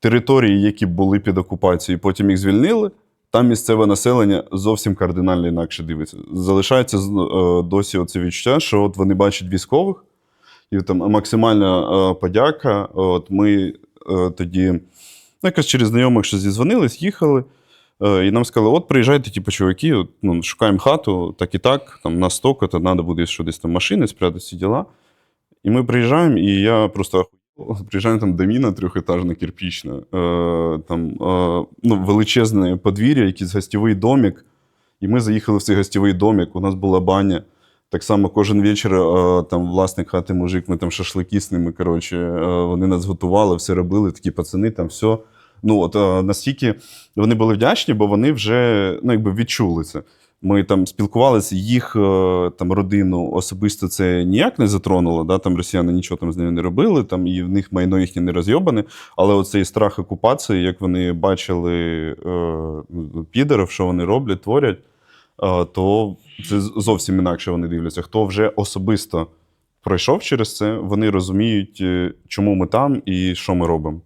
території, які були під окупацією, потім їх звільнили. Там місцеве населення зовсім кардинально інакше дивиться. Залишається е, досі оце відчуття, що от вони бачать військових, і там максимальна е, подяка. От ми е, тоді ну, якось через знайомих що зізвонились, їхали. І нам сказали: от приїжджайте, типу, чуваки, от, ну, шукаємо хату, так і так, там на стоку, то треба буде що десь там машини, спрятати всі діла. І ми приїжджаємо, і я просто охуєв. Приїжджаємо там доміна трьохетажна, кирпічна, е, там е, ну, величезне подвір'я, якийсь гостєвий домик. І ми заїхали в цей гостєвий домик, у нас була баня. Так само кожен вечір е, там власник хати мужик, ми там шашлики з ними. Коротше, е, вони нас готували, все робили, такі пацани, там все. Ну, от е, настільки вони були вдячні, бо вони вже ну, якби відчули це. Ми там спілкувалися, їх е, там родину особисто це ніяк не затронуло. Да? Там росіяни нічого там з нею не робили, там і в них майно їхнє не розйобане. Але оцей страх окупації, як вони бачили е, ну, підерів, що вони роблять, творять, е, то це зовсім інакше вони дивляться. Хто вже особисто пройшов через це, вони розуміють, е, чому ми там і що ми робимо.